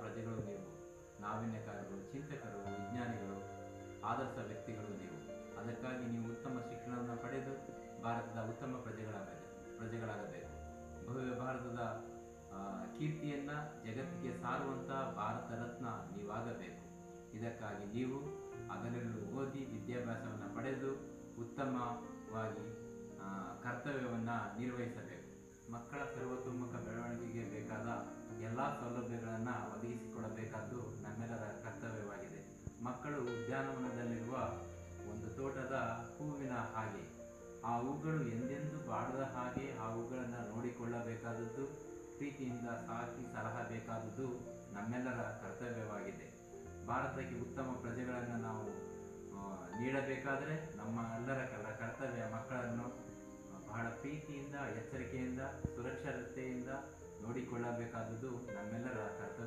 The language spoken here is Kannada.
ಪ್ರಜೆಗಳು ನೀವು, ನಾವೀನ್ಯಕಾರರು, ಚಿಂತಕರು, ವಿಜ್ಞಾನಿಗಳು, ಆದರ್ಶ ವ್ಯಕ್ತಿಗಳು ನೀವು. ಅದಕ್ಕಾಗಿ ನೀವು ಉತ್ತಮ ಶಿಕ್ಷಣವನ್ನು ಪಡೆದು ಭಾರತದ ಉತ್ತಮ ಪ್ರಜೆಗಳಾಗಬೇಕು ಪ್ರಜೆಗಳಾಗಬೇಕು. ಭವ್ಯ ಭಾರತದ ಕೀರ್ತಿಯನ್ನು ಜಗತ್ತಿಗೆ ಸಾರುವಂತ ಭಾರತ ರತ್ನ ನೀವಾಗಬೇಕು. ಇದಕ್ಕಾಗಿ ನೀವು ಅದರಲ್ಲೂ ಓದಿ ವಿದ್ಯಾಭ್ಯಾಸವನ್ನು ಪಡೆದು ಉತ್ತಮವಾಗಿ ಕರ್ತವ್ಯವನ್ನು ನಿರ್ವಹಿಸಬೇಕು. ಮಕ್ಕಳ ಸರ್ವತೋಮುಖ ಬೆಳವಣಿಗೆಗೆ ಬೇಕಾದ ಸೌಲಭ್ಯಗಳನ್ನು ಒದಗಿಸಿಕೊಡಬೇಕಾದ್ದು ನಮ್ಮೆಲ್ಲರ ಕರ್ತವ್ಯವಾಗಿದೆ. ಮಕ್ಕಳು ಉದ್ಯಾನವನದಲ್ಲಿರುವ ಒಂದು ತೋಟದ ಹೂವಿನ ಹಾಗೆ. ಆ ಹೂಗಳು ಎಂದೆಂದೂ ಬಾಡದ ಹಾಗೆ ಆ ಹೂಗಳನ್ನು ನೋಡಿಕೊಳ್ಳಬೇಕಾದದ್ದು, ಪ್ರೀತಿಯಿಂದ ಸಾಕಿ ಸಲಹಬೇಕಾದದ್ದು ನಮ್ಮೆಲ್ಲರ ಕರ್ತವ್ಯವಾಗಿದೆ. ಭಾರತಕ್ಕೆ ಉತ್ತಮ ಪ್ರಜೆಗಳನ್ನು ನಾವು ನೀಡಬೇಕಾದರೆ ನಮ್ಮ ಎಲ್ಲರ ಕರ್ತವ್ಯ ಮಕ್ಕಳನ್ನು ನೋಡಿಕೊಳ್ಳಬೇಕಾದುದು ನಮ್ಮೆಲ್ಲರ ಕರ್ತವ್ಯ.